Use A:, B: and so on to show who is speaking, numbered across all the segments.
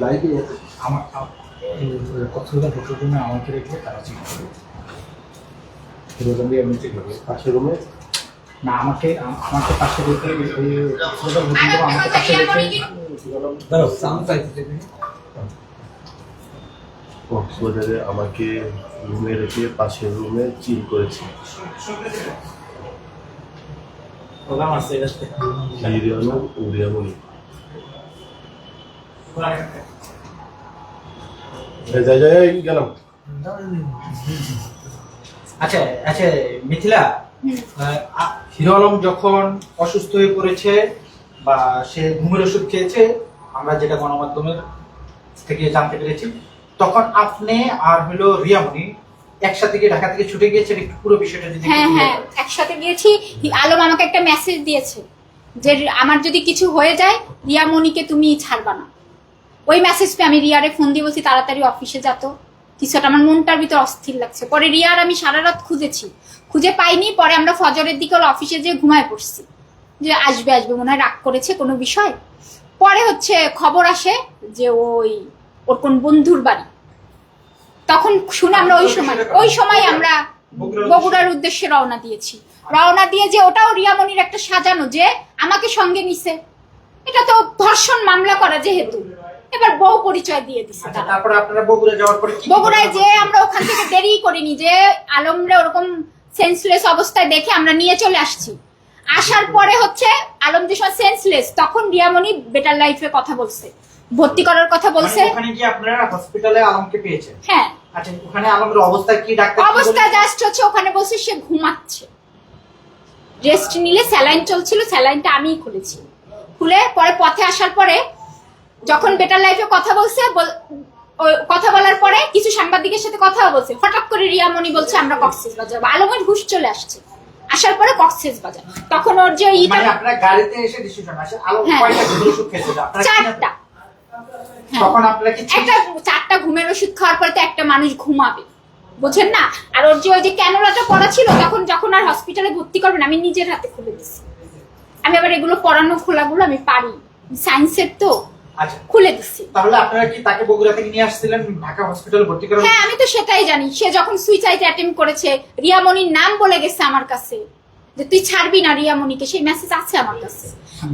A: ভাই থেকে একটা
B: আমার ঢোকার জন্য আমাকে রেখে তারা চেক আমি চেক করব।
A: রুমে?
B: না আমাকে আমাকে পাশে রেখে আমাকে পাশে রেখে
C: দাঁড়াও সাউন্ড চাইতে
A: কক্সবাজারে আমাকে রুমে রেখে পাশের রুমে চিল করেছে। যাই যাই গেলাম।
B: আচ্ছা আচ্ছা মিথিলা হিরো আলম যখন অসুস্থ হয়ে পড়েছে বা সে ঘুমের ওষুধ খেয়েছে আমরা যেটা গণমাধ্যমের থেকে জানতে পেরেছি তখন আপনি আর হলো রিয়ামণি একসাথে গিয়ে ঢাকা থেকে ছুটে গিয়েছেন? একটু পুরো বিষয়টা যদি
D: হ্যাঁ হ্যাঁ একসাথে গিয়েছি। আলম আমাকে একটা মেসেজ দিয়েছে যে আমার যদি কিছু হয়ে যায় রিয়া মনিকে তুমি ছাড়বা না। ওই মেসেজ পেয়ে আমি রিয়ারে ফোন দিয়ে বলছি তাড়াতাড়ি অফিসে যেত কিছু একটা আমার মনটার ভিতর অস্থির লাগছে। পরে রিয়ার আমি সারা রাত খুঁজেছি। খুঁজে পাইনি পরে আমরা ফজরের দিকে ওর অফিসে যেয়ে ঘুমায় পড়ছি। যে আসবে আসবে। মনে হয় রাগ করেছে কোনো বিষয়। পরে হচ্ছে খবর আসে যে ওই ওর কোন বন্ধুর বাড়ি। তখন শুনে আমরা ওই সময় ওই সময় আমরা বগুড়ার উদ্দেশ্যে। রওনা দিয়েছি। রওনা দিয়ে যে ওটাও রিয়ামণির একটা সাজানো যে আমাকে সঙ্গে নিছে। এটা তো ধর্ষণ মামলা করা যেহেতু। এবার বউ পরিচয় দিয়ে দিছে
B: আচ্ছা
D: তারা।
B: তারপরে আপনারা বগুড়া যাওয়ার পরে
D: বগুড়ায় যে আমরা ওখান থেকে দেরি করিনি যে আলমরে ওরকম সেন্সলেস অবস্থায় দেখে আমরা নিয়ে চলে আসছি। আসার পরে হচ্ছে আলম যে সময় সেন্সলেস তখন রিয়ামণি বেটার লাইফে কথা বলছে। ভর্তি করার কথা
B: মানে
D: বলছে।
B: ওখানে গিয়ে আপনারা হসপিটালে আলমকে পেয়েছেন?
D: হ্যাঁ।
B: আচ্ছা ওখানে আলমের অবস্থা কি? ডাক্তার
D: অবস্থা জাস্ট হচ্ছে ওখানে বসে সে ঘুমাচ্ছে। রেস্ট নিলে স্যালাইন চলছিল স্যালাইনটা আমিই খুলেছি। খুলে পরে পথে আসার পরে যখন বেটার লাইফে কথা বলছে কথা বলার পরে কিছু সাংবাদিকের সাথে কথা বলছে। হঠাৎ করে রিয়ামণি বলছে আমরা কক্সেস বাজার আলমের হুশ চলে আসছে। আসার পরে কক্সেস বাজার তখন ওর যে ইটা
B: মানে আপনারা গাড়িতে এসে ডিসিশন আসে। আলম
D: হ্যাঁ।
B: কয়টা
D: চারটা।
B: তখন আপনারা কি
D: একটা চারটা ঘুমের ওষুধ খাওয়ার পরে তো একটা মানুষ ঘুমাবে। বোঝেন না? আর ওর যে ওই যে ক্যানোলাটা পড়া ছিল তখন যখন আর হসপিটালে ভর্তি করবেন আমি নিজের হাতে খুলে দিছি। আমি আবার এগুলো পড়ানো খোলাগুলো আমি পারি। সায়েন্সের তো
B: আচ্ছা।
D: খুলে দিছি।
B: তাহলে আপনারা কি তাকে বগুড়া থেকে নিয়ে আসছিলেন ঢাকা হসপিটাল ভর্তি করার
D: হ্যাঁ আমি তো সেটাই জানি। সে যখন সুইসাইড অ্যাটেম্প করেছে রিয়ামণির নাম বলে গেছে আমার কাছে। যে তুই ছাড়বি না রিয়ামণিকে সেই মেসেজ আছে আমার কাছে।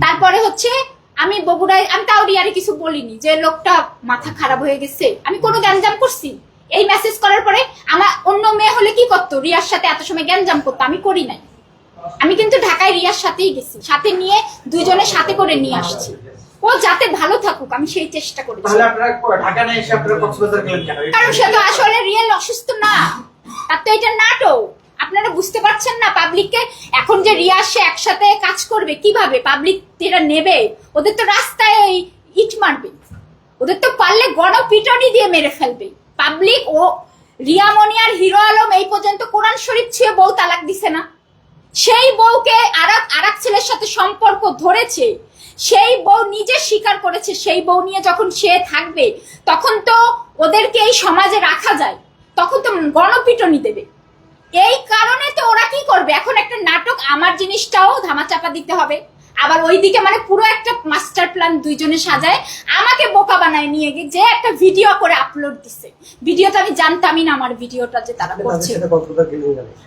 D: তারপরে হচ্ছে আমি বগুড়ায় আমি তাও রিয়ারে কিছু বলিনি যে লোকটা মাথা খারাপ হয়ে গেছে। আমি কোনো গ্যাঞ্জাম করছি। এই মেসেজ করার পরে আমার অন্য মেয়ে হলে কি করতো? রিয়ার সাথে এত সময় গ্যাঞ্জাম করতো আমি করি নাই। আমি কিন্তু ঢাকায় রিয়ার সাথেই গেছি। সাথে নিয়ে দুইজনের সাথে করে নিয়ে আসছি। ও যাতে ভালো থাকুক আমি সেই চেষ্টা করেছি।
B: কেন?
D: কারণ সে তো আসলে রিয়েল অসুস্থ না। তার তো এটা নাটক। আপনারা বুঝতে পারছেন না পাবলিককে? এখন যে রিয়া সে একসাথে কাজ করবে, কীভাবে? পাবলিক এরা নেবে, ওদের তো রাস্তায় ইট মারবে। ওদের তো পারলে গণপিটনি দিয়ে মেরে ফেলবে। পাবলিক ও রিয়ামণি হিরো আলম এই পর্যন্ত কোরআন শরীফ ছুঁয়ে বউ তালাক দিছে না। সেই বউকে আরাক আরাক ছেলের সাথে সম্পর্ক ধরেছে, সেই বউ নিজে স্বীকার করেছে, সেই বউ নিয়ে যখন সে থাকবে, তখন তো ওদেরকে এই সমাজে রাখা যায়, তখন তো গণপিটনি দেবে। এই কারণে তো ওরা কি করবে? এখন একটা নাটক আমার জিনিসটাও ধামাচাপা দিতে হবে। আবার ওইদিকে মানে পুরো একটা মাস্টার প্ল্যান দুইজনে সাজায় আমাকে বোকা বানায় নিয়ে গিয়ে যে একটা ভিডিও করে আপলোড দিছে। ভিডিওটা আমি জানতামই না আমার ভিডিওটা যে তারা করছে।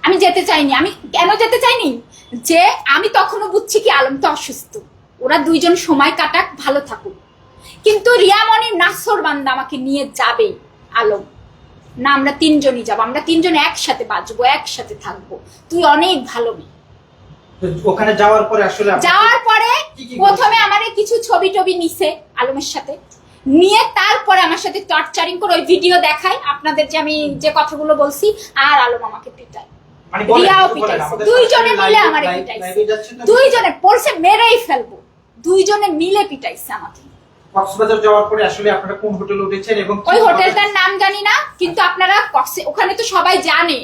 D: আমি যেতে চাইনি। আমি কেন যেতে চাইনি? যে আমি তখনও বুঝছি কি আলম তো অসুস্থ। ওরা দুইজন সময় কাটাক ভালো থাকুক। কিন্তু রিয়ামণির নাসর বান্দা আমাকে নিয়ে যাবে আলম। না আমরা তিনজনই যাব আমরা তিনজন একসাথে বাঁচবো একসাথে থাকব। তুই অনেক ভালো মেয়ে।
B: ওখানে যাওয়ার পরে আসলে
D: যাওয়ার পরে প্রথমে আমার কিছু ছবি টবি নিছে আলমের সাথে। নিয়ে তারপরে আমার সাথে টর্চারিং করে ওই ভিডিও দেখায়। আপনাদের যে আমি যে কথাগুলো বলছি আর আলম আমাকে পিটায়।
B: মানে
D: রিয়াও পিটাইছে। দুইজনে মিলে আমারে পিটাইছে। দুইজনে পড়ছে মেরেই ফেলব। দুইজনে মিলে পিটাইছে আমাকে।
B: কক্সবাজার যাওয়ার পরে আসলে আপনারা কোন হোটেলে উঠেছেন এবং
D: ওই হোটেলটার নাম জানি না কিন্তু আপনারা ওখানে তো সবাই জানে।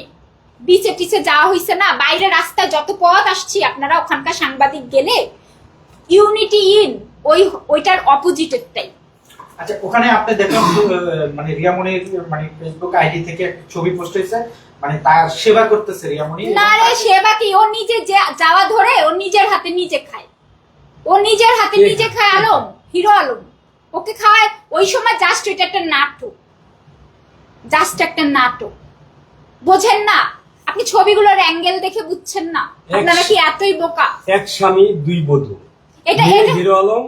D: বিচে টিচে যাওয়া হয়েছে না বাইরে রাস্তায় যত পথ আসছি আপনারা ওখানকার সাংবাদিক গেলে ইউনিটি ইন ওই ওইটার অপোজিটেরটাই
B: আচ্ছা ওখানে আপনি দেখলাম মানে মানে ফেসবুক আইডি থেকে একটা ছবি পোস্ট হয়েছে মানে তার সেবা করতেছে রিয়ামণি।
D: না রে সেবা কি? ও নিজে যে- যাওয়া ধরে ও নিজের হাতে নিজে খায়। ও নিজের হাতে নিজে খায়? আলম হিরো আলম। ওকে খাওয়ায় ওই সময় জাস্ট ওইটা একটা নাটক। জাস্ট একটা নাটক। বোঝেন না? আপনি ছবিগুলোর অ্যাঙ্গেল দেখে বুঝছেন না? আপনারা কি এতই বোকা?
C: এক স্বামী দুই বধূ।
D: এটা এটা
C: হিরো আলম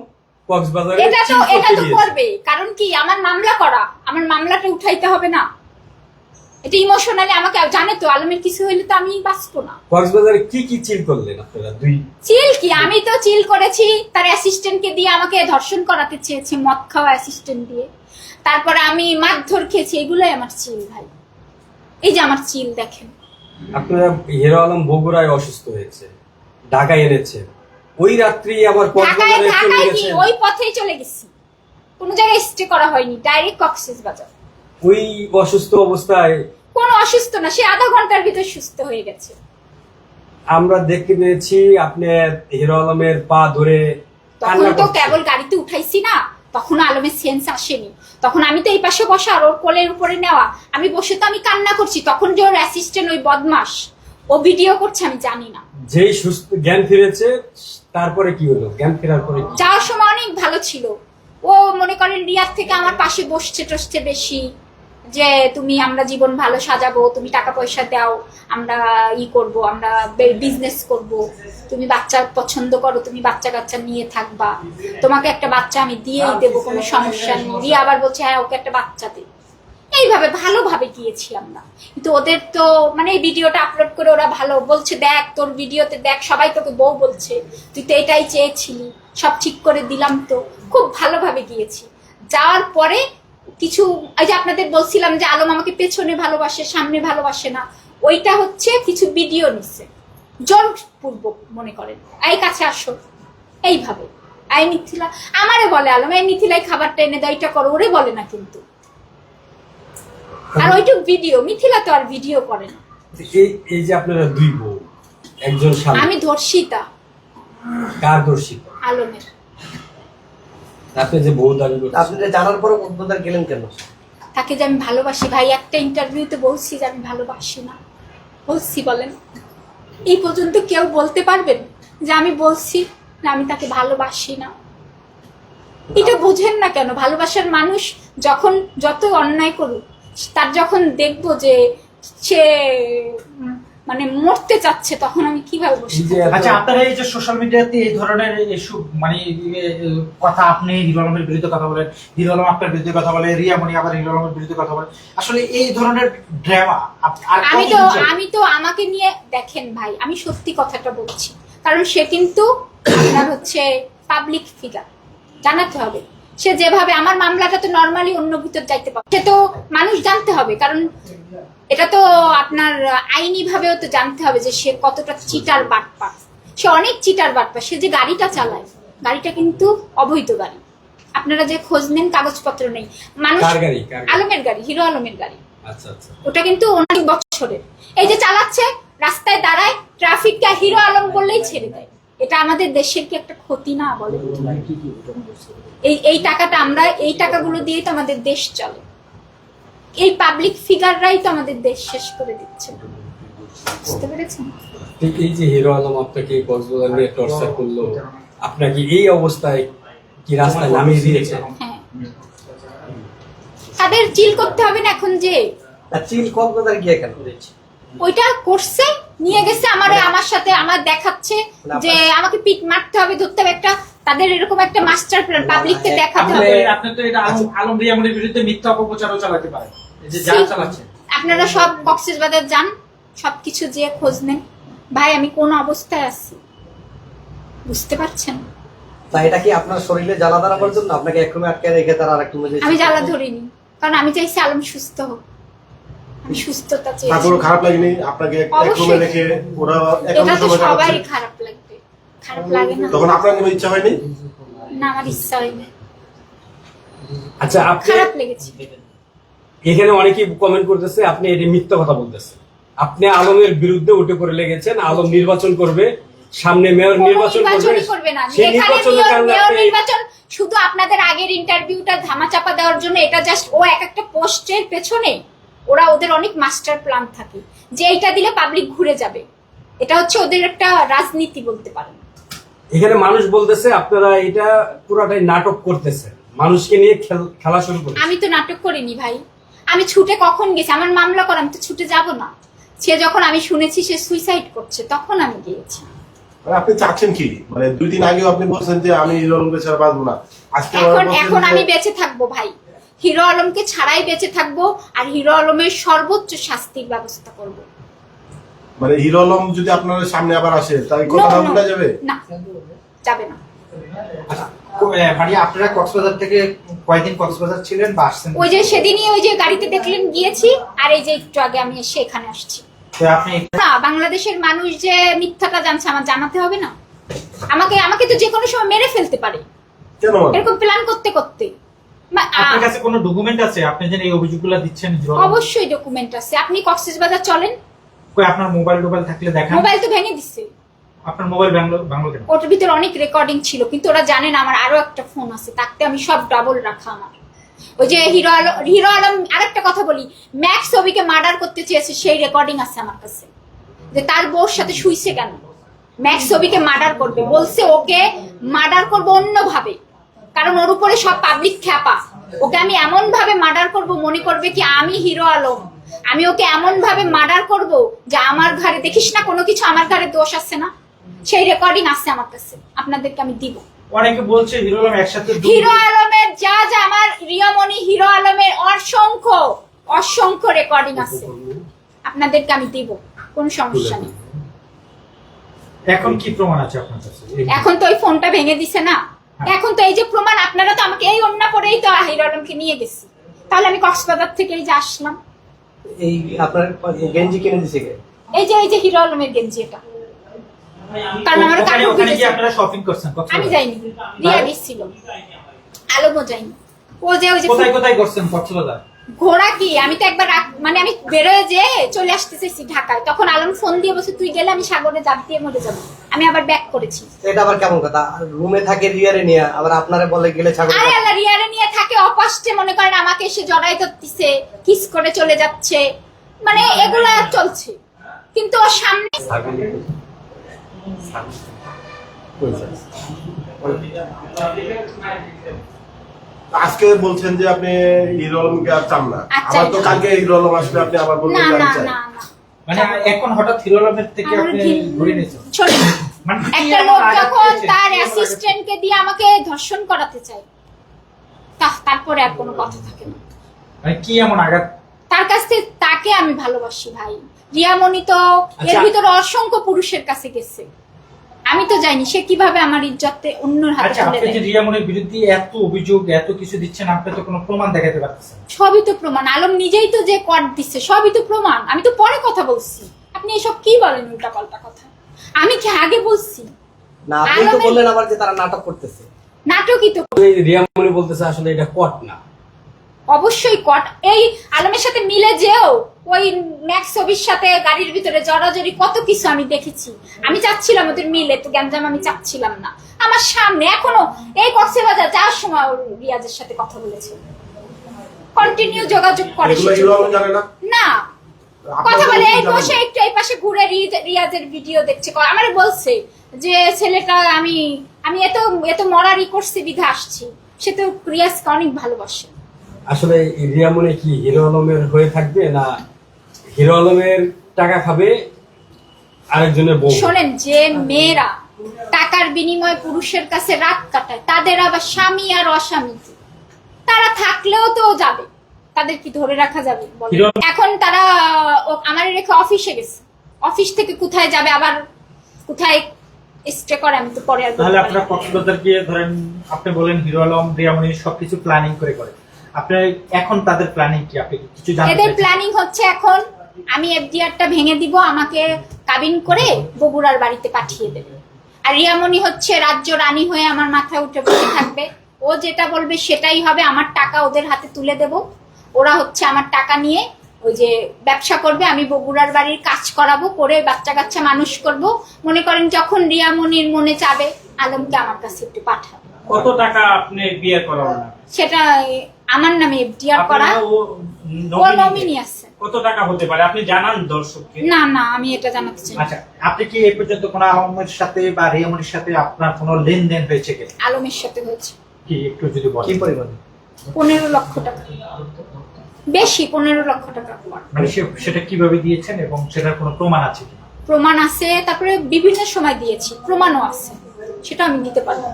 C: কক্সবাজারে
D: এটা তো এটা তো করবে কারণ কি? আমার মামলা করা। আমার মামলাটা উঠাইতে হবে না। এটা ইমোশনালি আমাকে জানে তো আলমের কিছু হইলে তো আমি বাঁচবো না।
C: কক্সবাজারে কি কি চিল করলেন আপনারা দুই?
D: চিল কি? আমি তো চিল করেছি তার অ্যাসিস্ট্যান্টকে দিয়ে আমাকে ধর্ষণ করাতে চেয়েছে মদ খাওয়া অ্যাসিস্ট্যান্ট দিয়ে। তারপরে আমি মারধর খেয়েছি এগুলোই আমার চিল ভাই। এই যে আমার চিল দেখেন।
C: আপনারা হিরো আলম বগুড়ায় অসুস্থ হয়েছে ঢাকায় এনেছে ওই রাত্রি আবার
D: ঢাকায় ঢাকায় ওই পথেই চলে গেছি। কোনো জায়গায় স্টে করা হয়নি ডাইরেক্ট কক্সেস বাজার।
C: ওই অসুস্থ অবস্থায়
D: কোনো অসুস্থ না সে আধা ঘণ্টার ভিতর সুস্থ হয়ে গেছে।
C: আমরা দেখতে পেয়েছি আপনার হিরো আলমের পা ধরে
D: তখন তো কেবল গাড়িতে উঠাইছি না তখন আলমের সেন্স আসেনি। তখন আমি তো এই পাশে বসা আর ওর কোলের উপরে নেওয়া আমি বসে তো আমি কান্না করছি তখন যে ওর অ্যাসিস্ট্যান্ট ওই বদমাস ও ভিডিও করছে আমি জানি না।
C: যেই সুস্থ জ্ঞান ফিরেছে তারপরে কি হলো? জ্ঞান ফেরার পরে
D: যাওয়ার সময় অনেক ভালো ছিল। ও মনে করেন রিয়াদ থেকে আমার পাশে বসছে টসছে বেশি। যে তুমি আমরা জীবন ভালো সাজাবো, তুমি টাকা পয়সা দাও, আমরা ই করব, আমরা বিজনেস করব। তুমি বাচ্চা পছন্দ করো, তুমি বাচ্চা কাচ্চা নিয়ে থাকবা। তোমাকে একটা বাচ্চা আমি দিয়েই দেবো, কোনো সমস্যা নেই। দিয়ে আবার বলছে হ্যাঁ ওকে একটা বাচ্চা দে। এইভাবে ভালোভাবে গিয়েছি আমরা। কিন্তু ওদের তো মানে এই ভিডিওটা আপলোড করে ওরা ভালো বলছে, দেখ, তোর ভিডিওতে দেখ, সবাই তোকে বউ বলছে, তুই তো এটাই চেয়েছিলি, সব ঠিক করে দিলাম তো। খুব ভালোভাবে গিয়েছি। যাওয়ার পরে কিছু এই যে আপনাদের বলছিলাম যে আলম আমাকে পেছনে ভালোবাসে সামনে ভালোবাসে না ওইটা হচ্ছে কিছু ভিডিও নিচ্ছে জোরপূর্বক মনে করেন। এই কাছে আসো। এইভাবে। আই মিথিলা আমারে বলে আলম এই মিথিলাই খাবারটা এনে দেয় এটা করো ওরে বলে না কিন্তু। আর ওইটুক ভিডিও মিথিলা তো আর ভিডিও করে না।
C: এই এই যে আপনারা দুই বউ একজন স্বামী।
D: আমি ধর্ষিতা।
C: কার দর্শিত
D: আলমের।
C: আপনি যে বউ দাবি করছেন
A: আপনি জানার পরে কক্সবাজার গেলেন কেন?
D: তাকে যে আমি ভালোবাসি ভাই একটা ইন্টারভিউতে বলছি যে আমি ভালোবাসি না। বলছি বলেন। এই পর্যন্ত কেউ বলতে পারবেন যে আমি বলছি না আমি তাকে ভালোবাসি না? এটা বোঝেন না কেন? ভালোবাসার মানুষ যখন যত অন্যায় করুক তার যখন দেখব যে সে মানে মরতে চাচ্ছে তখন আমি কীভাবে বসে
B: আচ্ছা আপনারা এই যে সোশ্যাল মিডিয়াতে এই ধরনের এসব মানে কথা আপনি হিরো আলমের বিরুদ্ধে কথা বলেন হিরো আলম আপনার বিরুদ্ধে কথা বলে রিয়ামণি আবার হিরো আলমের বিরুদ্ধে কথা বলে আসলে এই ধরনের ড্রামা
D: আমি তো আমি তো আমাকে নিয়ে দেখেন ভাই আমি সত্যি কথাটা বলছি কারণ সে কিন্তু আপনার হচ্ছে পাবলিক ফিগার জানাতে হবে। সে যেভাবে আমার মামলাটা তো নর্মালি অন্য ভিতর যাইতে পারে। সে তো মানুষ জানতে হবে কারণ এটা তো আপনার আইনি ভাবেও তো জানতে হবে যে সে কতটা চিটার বাটপা। সে অনেক চিটার বাটপা। সে যে গাড়িটা চালায় গাড়িটা কিন্তু অবৈধ গাড়ি। আপনারা যে খোঁজ নেন কাগজপত্র নেই। মানুষ? আলমের গাড়ি হিরো আলমের গাড়ি।
C: আচ্ছা আচ্ছা।
D: ওটা কিন্তু অনেক বছরের। এই যে চালাচ্ছে রাস্তায় দাঁড়ায় ট্রাফিকটা হিরো আলম বললেই ছেড়ে দেয়। এটা আমাদের দেশের কি একটা ক্ষতি না বলে এই এই টাকাটা আমরা এই টাকাগুলো দিয়েই তো আমাদের দেশ চলে। এই পাবলিক ফিগাররাই তো আমাদের দেশ শেষ করে দিচ্ছে। বুঝতে পেরেছেন?
C: এই যে হিরো আলম আপনাকে কক্সবাজার নিয়ে টর্চার করল আপনাকে এই অবস্থায় কি রাস্তায় নামিয়ে দিয়েছে?
D: হ্যাঁ। তাদের চিল করতে হবে না এখন যে।
A: চিল কক্সবাজার গিয়ে কেন
D: ওইটা করছে নিয়ে গেছে আমার আমার সাথে আমার দেখাচ্ছে যে আমাকে পিট মারতে হবে ধরতে হবে একটা তাদের এরকম একটা মাস্টার প্ল্যান পাবলিককে দেখাতে হবে।
B: আপনি তো এটা আলম বিরুদ্ধে মিথ্যা অপপ্রচারও চালাতে পারেন।
D: আপনারা সব কক্সেস বাজার যান সবকিছু যে খোঁজ নেন। ভাই আমি কোন অবস্থায় আছি? বুঝতে পারছেন?
A: তা এটা কি আপনার শরীরে জ্বালা দাঁড়াবার জন্য? আপনাকে এক রুমে আটকে রেখে তারা আরেক রুমে
D: আমি জ্বালা ধরিনি। কারণ আমি চাইছি আলম সুস্থ হোক। আমি সুস্থতা চেয়েছি।
E: তারপরও খারাপ লাগেনি? আপনাকে এক রুমে রেখে ওরা
D: সবারই
E: কাটাচ্ছে
D: খারাপ লাগবে। খারাপ লাগে না।
E: তখন আপনার কোনো ইচ্ছা হয়নি?
D: না আমার ইচ্ছা হয়নি।
C: আচ্ছা আপনি
D: খারাপ লেগেছে।
C: এখানে অনেকেই কমেন্ট করতেছে আপনি এটি মিথ্যা কথা বলতেছেন। আপনি আলমের বিরুদ্ধে উঠে করে লেগেছেন আলম নির্বাচন করবে সামনে মেয়র নির্বাচন করবে সেই নির্বাচনের কারণে
D: শুধু আপনাদের আগের ইন্টারভিউটা ধামাচাপা দেওয়ার জন্য এটা জাস্ট ও এক একটা পোস্টের পেছনে। ওরা ওদের অনেক মাস্টার প্ল্যান থাকে। যে এইটা দিলে পাবলিক ঘুরে যাবে। এটা হচ্ছে ওদের একটা রাজনীতি বলতে পারেন।
C: এখানে মানুষ বলতেছে আপনারা এটা পুরাটাই নাটক করতেছে মানুষকে নিয়ে খেলা শুরু করে
D: আমি তো নাটক করিনি ভাই। আমি ছুটে কখন গেছি? আমার মামলা করা আমি তো ছুটে যাব না। সে যখন আমি শুনেছি সে সুইসাইড করছে তখন আমি গিয়েছি।
E: আপনি চাচ্ছেন কি? মানে দুই দিন আগেও আপনি বলছেন যে আমি হিরো আলমকে ছাড়া বাঁচবো না। আজকে
D: এখন এখন আমি বেঁচে থাকব ভাই। হিরো আলমকে ছাড়াই বেঁচে থাকব আর হিরো আলমের সর্বোচ্চ শাস্তির ব্যবস্থা করব।
E: মানে হিরো আলম যদি আপনার সামনে আবার আসে তাই কথা উল্টা যাবে?
D: না যাবে না।
B: আচ্ছা, মানে আপনারা কক্সবাজার থেকে কয়দিন কক্সবাজার ছিলেন বা আসছেন?
D: ওই যে সেদিনই ওই যে গাড়িতে দেখলেন গিয়েছি আর এই যে একটু আগে আমি এসে এখানে আসছি।
B: আপনি
D: না বাংলাদেশের মানুষ যে মিথ্যাটা জানছে আমার জানাতে হবে না? আমাকে আমাকে তো যে কোনো সময় মেরে ফেলতে পারে? এরকম প্ল্যান করতে করতে।
B: আপনার কাছে কোনো ডকুমেন্ট আছে? আপনি যে এই অভিযোগগুলো দিচ্ছেন
D: অবশ্যই ডকুমেন্ট আছে। আপনি কক্সবাজার চলেন।
B: কই আপনার মোবাইল টোবাইল থাকলে দেখান।
D: মোবাইল তো ভেঙে দিচ্ছে
B: আপনার মোবাইল কেন?
D: ওটার ভিতরে অনেক রেকর্ডিং ছিল, কিন্তু ওরা জানে না আমার আরও একটা ফোন আছে আমি সব ডাবল রাখা আমার। ওই যে হিরো আলম হিরো আলম, আরেকটা কথা বলি ছবিকে মার্ডার করতে চেয়েছে, সেই রেকর্ডিং আছে আমার কাছে। যে তার বউর সাথে শুইছে কেন? ম্যাক্স ছবিকে মার্ডার করবে, বলছে ওকে মার্ডার করব অন্যভাবে, কারণ ওর উপরে সব পাবলিক খ্যাপা। ওকে আমি এমন ভাবে মার্ডার করব, মনে করবে কি আমি হিরো আলম। আমি ওকে এমন ভাবে মার্ডার করব যে আমার ঘরে দেখিস না কোনো কিছু, আমার ঘরে দোষ আছে না? সেই রেকর্ডিং আছে আমার কাছে। আপনাদেরকে আমি দিব।
B: অনেকে বলছে হিরো আলম একসাথে
D: হিরো আলমের যা যা আমার রিয়ামণি হিরো আলমের অসংখ্য অসংখ্য রেকর্ডিং আছে আপনাদেরকে আমি দিব কোনো সমস্যা নেই।
B: এখন কি প্রমাণ আছে আপনার কাছে?
D: এখন তো ওই ফোনটা ভেঙে দিছে না। এখন তো এই যে প্রমাণ আপনারা তো আমাকে এই অন্য পরেই তো হিরো আলমকে নিয়ে গেছি। তাহলে আমি কক্সবাজার থেকে এই যে আসলাম।
F: এই আপনার গেঞ্জি কিনে দিছে কে?
D: এই যে এই যে হিরো আলমের গেঞ্জি এটা। কারণ আমার
B: ওখানে ওখানে কি আপনারা শপিং করছেন
D: আমি যাইনি। রিয়া গেছিল আলমও যাইনি। ও যে ওই যে
B: কোথায় কোথায় করছেন কক্সবাজার?
D: ঘোড়া কি? আমি তো একবার মানে আমি বেরোয় যে চলে আসতে চাইছি ঢাকায়। তখন আলম ফোন দিয়ে বলছে তুই গেলে আমি সাগরে জাপ দিয়ে মরে যাব। আমি আবার ব্যাক করেছি।
F: এটা আবার কেমন কথা? রুমে থাকে রিয়ারে নিয়ে আবার আপনারা বলে গেলে ছাগল
D: আরে আল্লাহ রিয়ারে নিয়ে থাকে অপাষ্টে মনে করেন আমাকে এসে জড়াই ধরতিছে কিস করে চলে যাচ্ছে। মানে এগুলা চলছে। কিন্তু ওর সামনে
E: আজকে বলছেন যে আপনি আর চান না।
D: আচ্ছা।
E: আবার তো কালকে আসবে আপনি আবার বলবেন
D: না না
B: মানে এখন হঠাৎ থেকে আপনি ঘুরে নিয়েছেন? মানে
D: একটা লোক যখন তার অ্যাসিস্ট্যান্টকে দিয়ে আমাকে ধর্ষণ করাতে চায় তা- তারপরে আর কোনো কথা থাকে না।
B: মানে কি এমন আঘাত?
D: তার কাছ থেকে তাকে আমি ভালোবাসি ভাই। রিয়ামণি তো এর
C: আচ্ছা।
D: ভিতরে অসংখ্য পুরুষের কাছে গেছে। আমি তো জানি সে কীভাবে আমার ইজ্জতে অন্যর হাতে
B: আচ্ছা
D: তুলে দেয়।
B: রিয়ামনের বিরুদ্ধে এত অভিযোগ এত কিছু দিচ্ছেন আপনি তো কোনো প্রমাণ দেখাতে পারতেছেন
D: সবই তো প্রমাণ। আলম নিজেই তো যে কর দিচ্ছে সবই তো প্রমাণ। আমি তো পরে কথা বলছি। আপনি এসব কি বলেন উল্টা পাল্টা কথা? আমি কি আগে বলছি?
F: না আপনি তো বললেন আবার যে তারা নাটক করতেছে।
D: নাটকই তো
C: এই রিয়ামণি বলতেছে আসলে এটা কট না।
D: অবশ্যই কট এই আলমের সাথে মিলে যেও। ওই ম্যাক্স ছবির সাথে গাড়ির ভিতরে জড়াজড়ি কত কিছু আমি দেখেছি। আমি চাচ্ছিলাম ওদের মিলে তো গ্যাঞ্জাম আমি চাচ্ছিলাম না। আমার সামনে এখনও এই কক্সবাজার যাওয়ার সময় রিয়াজের সাথে কথা বলেছে। কন্টিনিউ যোগাযোগ করে
E: না।
D: কথা বলে এই বসে একটু এই পাশে ঘুরে রিয়াজের ভিডিও দেখছে। আমার বলছে যে ছেলেটা আমি আমি এত এত মরারি করছি বিধা আসছি। সে তো রিয়াজকে অনেক ভালোবাসে।
C: আসলে এই রিয়ামণি কি হিরো আলমের হয়ে থাকবে না হিরো আলমের টাকা খাবে আরেকজনের বউ।
D: শোনেন যে মেয়েরা টাকার বিনিময়ে পুরুষের কাছে রাত কাটায় তাদের আবার স্বামী আর অস্বামী। তারা থাকলেও তো যাবে। তাদের কি ধরে রাখা যাবে? এখন তারা আমার রেখে অফিসে গেছে। অফিস থেকে কোথায় যাবে? আবার কোথায় স্টে করে? আমি তো পরে
B: তাহলে আপনার কক্সবাজার গিয়ে ধরেন আপনি বলেন হিরো আলম সবকিছু প্ল্যানিং করে করে। আপনার এখন তাদের প্ল্যানিং কি? আপনি কিছু জানতে
D: এদের প্ল্যানিং হচ্ছে এখন আমি এফডিআরটা ভেঙে দিব আমাকে কাবিন করে বগুড়ার বাড়িতে পাঠিয়ে দেবে। আর রিয়ামণি হচ্ছে রাজ্য রানী হয়ে আমার মাথায় উঠে বসে থাকবে। ও যেটা বলবে সেটাই হবে আমার টাকা ওদের হাতে তুলে দেব। ওরা হচ্ছে আমার টাকা নিয়ে ওই যে ব্যবসা করবে আমি বগুড়ার বাড়ির কাজ করাবো করে বাচ্চা কাচ্চা মানুষ করব। মনে করেন যখন রিয়ামণির মনে চাবে আলমকে আমার কাছে একটু পাঠাবে।
G: কত টাকা আপনি বিয়ে করাবেন?
D: সেটা আমার নামে এফডিআর করা। নমিনি আছে।
B: কত টাকা হতে পারে? আপনি জানান দর্শককে।
D: না না আমি এটা জানাতে চাই
B: আচ্ছা আপনি কি এই পর্যন্ত কোনো আলমের সাথে বা রিয়ামনির সাথে আপনার কোনো লেনদেন হয়েছে কি
D: আলমের সাথে হয়েছে।
B: কি একটু যদি
F: কি পরিমাণ?
D: পনেরো লক্ষ টাকা। বেশি পনেরো লক্ষ টাকা।
B: মানে সে- সেটা কীভাবে দিয়েছেন এবং সেটার কোনো প্রমাণ আছে কি
D: প্রমাণ আছে তারপরে বিভিন্ন সময় দিয়েছি। প্রমাণও আছে। সেটা আমি দিতে পারব।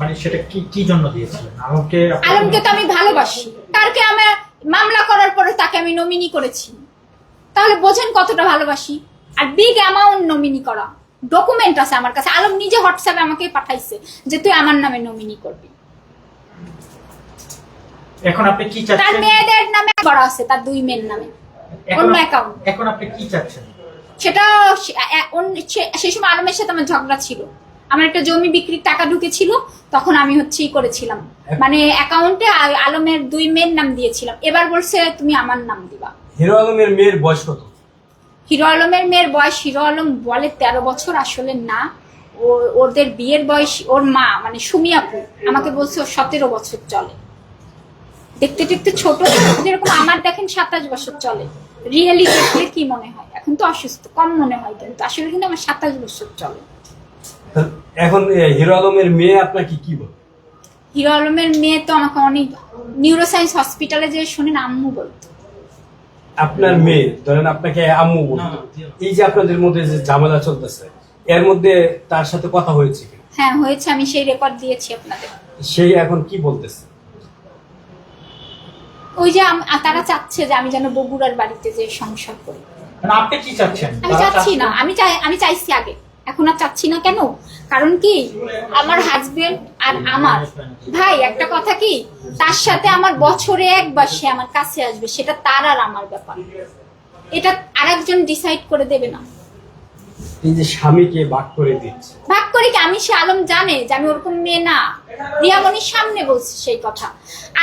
B: মানে সেটা কি কি জন্য দিয়েছিলেন? আলমকে
D: আলমকে তো আমি ভালোবাসি। তারকে আমার মামলা করার পরে তাকে আমি নমিনি করেছি। তাহলে বোঝেন কতটা ভালোবাসি। আর বিগ অ্যামাউন্ট নমিনি করা। ডকুমেন্ট আছে আমার কাছে। আলম নিজে হোয়াটসঅ্যাপে আমাকে পাঠাইছে যে তুই আমার নামে নমিনি করবি।
B: এখন আপনি কি চাচ্ছেন?
D: তার মেয়েদের নামে করা আছে তার দুই মেয়ের নামে। অন্য অ্যাকাউন্ট
B: এখন আপনি কি চাচ্ছেন?
D: সেটা সে- সেই সময় আলমের সাথে আমার ঝগড়া ছিল। আমার একটা জমি বিক্রির টাকা ঢুকেছিল তখন আমি হচ্ছে ই করেছিলাম। মানে অ্যাকাউন্টে আলমের দুই মেয়ের নাম দিয়েছিলাম। এবার বলছে তুমি আমার নাম দিবা।
C: হিরো আলমের মেয়ের বয়স কত?
D: হিরো আলমের মেয়ের বয়স হিরো আলম বলে তেরো বছর আসলে না। ওদের বিয়ের বয়স ওর মা মানে সুমি আপু আমাকে বলছে ওর সতেরো বছর চলে। দেখতে দেখতে ছোট যেরকম আমার দেখেন সাতাশ বছর চলে। রিয়েলি দেখলে কি মনে হয়? এখন তো অসুস্থ কম মনে হয় কিন্তু আসলে কিন্তু আমার সাতাশ বছর চলে।
C: এখন হিরো আলমের মেয়ে আপনাকে কি বলে?
D: হিরো আলমের মেয়ে তো আমাকে অনেক নিউরোসায়েন্স হসপিটালে যে শুনেন আম্মু বলতো।
C: আপনার মেয়ে ধরেন আপনাকে আম্মু বলতো। এই যে আপনাদের মধ্যে যে ঝামেলা চলতেছে এর মধ্যে তার সাথে কথা হয়েছে কি?
D: হ্যাঁ হয়েছে আমি সেই রেকর্ড দিয়েছি আপনাদের।
C: সেই এখন কি বলতেছে?
D: ওই যে তারা চাচ্ছে যে আমি যেন বগুড়ার বাড়িতে যে সংসার করি।
B: মানে আপনি কি চাচ্ছেন?
D: আমি চাচ্ছি না আমি চাই আমি চাইছি আগে। এখন আর চাচ্ছি না কেন? কারণ কি? আমার হাজবেন্ড আর আমার। ভাই একটা কথা কি? তার সাথে আমার বছরে একবার সে আমার কাছে আসবে সেটা তার আর আমার ব্যাপার। এটা আরেকজন ডিসাইড করে দেবে না।
C: এই যে স্বামীকে ভাগ করে দিচ্ছে।
D: ভাগ করে কি? আমি সে আলম জানে যে আমি ওরকম মেয়ে না। রিয়ামনির সামনে বলছি সেই কথা।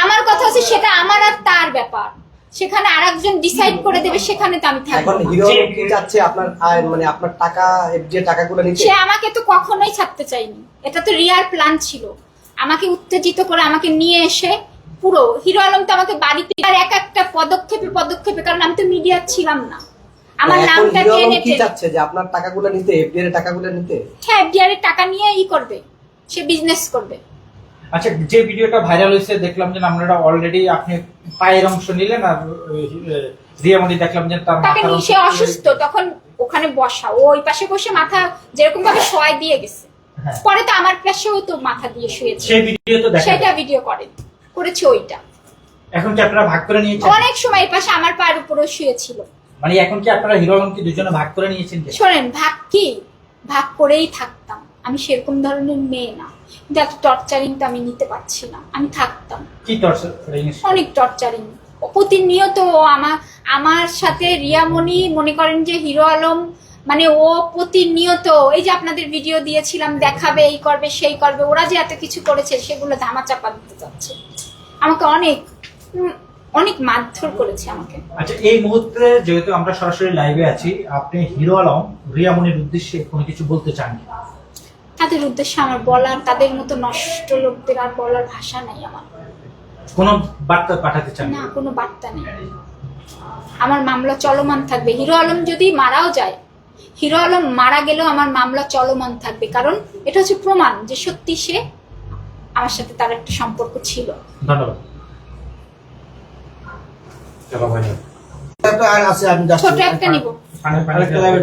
D: আমার কথা হচ্ছে সেটা আমার আর তার ব্যাপার। সেখানে আরেকজন ডিসাইড করে দেবে সেখানে তো আমি থাকব।
F: এখন। হিরো কি চাচ্ছে আপনার আয় মানে আপনার টাকা যে টাকাগুলো নিতে
D: সে আমাকে তো কখনোই ছাড়তে চায়নি। এটা তো রিয়ার প্ল্যান ছিল। আমাকে উত্তেজিত করে আমাকে নিয়ে এসে পুরো হিরো আলম তো আমাকে বাড়িতে আর এক একটা পদক্ষেপে পদক্ষেপে কারণ আমি তো মিডিয়া ছিলাম না। আমার নামটা টেনে
F: কি চাচ্ছে যে আপনার টাকাগুলো নিতে এফডিআর টাকাগুলো নিতে?
D: হ্যাঁ এফডিআর এর টাকা নিয়ে ই করবে। সে বিজনেস করবে।
B: আচ্ছা যে ভিডিওটা ভাইরাল হয়েছে দেখলাম যে আপনারা অলরেডি আপনি পায়ের অংশ নিলেন আর রিয়ামণি দেখলাম যে তার
D: তাকে
B: মাথার
D: নিয়ে সে অসুস্থ তখন ওখানে বসা ও ওই পাশে বসে মাথা যেরকম ভাবে শোয়াই দিয়ে গেছে।
B: হ্যাঁ।
D: পরে তো আমার পাশেও তো মাথা দিয়ে শুয়েছে।
B: সেই ভিডিও তো দেখা
D: সেটা ভিডিও করেন করেছে ওইটা।
B: এখন কি আপনারা ভাগ করে নিয়েছেন?
D: অনেক সময় এই পাশে আমার পায়ের উপরেও শুয়েছিল।
B: মানে এখন কি আপনারা হিরো কি দুজনে ভাগ করে নিয়েছেন?
D: শোনেন ভাগ কি? ভাগ করেই থাকতাম। আমি সেরকম ধরনের মেয়ে না। তো আমি নিতে পারছি না। আমি থাকতাম।
B: কি টর্চার
D: অনেক টর্চারিং প্রতিনিয়ত আমার আমার সাথে রিয়ামণি মনে করেন যে হিরো আলম মানে ও প্রতিনিয়ত এই যে আপনাদের ভিডিও দিয়েছিলাম দেখাবে এই করবে সেই করবে ওরা যে এত কিছু করেছে সেগুলো ধামা চাপা দিতে চাচ্ছে। আমাকে অনেক অনেক মারধর করেছে আমাকে।
B: আচ্ছা এই মুহূর্তে যেহেতু আমরা সরাসরি লাইভে আছি আপনি হিরো আলম রিয়ামনির উদ্দেশ্যে কোনো কিছু বলতে চান?
D: তাদের উদ্দেশ্যে আমার বলার তাদের মতো নষ্ট লোকদের আর বলার ভাষা নাই আমার।
B: কোনো বার্তা পাঠাতে চান?
D: না কোনো বার্তা নেই। আমার মামলা চলমান থাকবে। হিরো আলম যদি মারাও যায় হিরো আলম মারা গেলেও আমার মামলা চলমান থাকবে। কারণ এটা হচ্ছে প্রমাণ যে সত্যি সে আমার সাথে তার একটা সম্পর্ক ছিল।
B: ধন্যবাদ।
D: ছোট একটা নিব।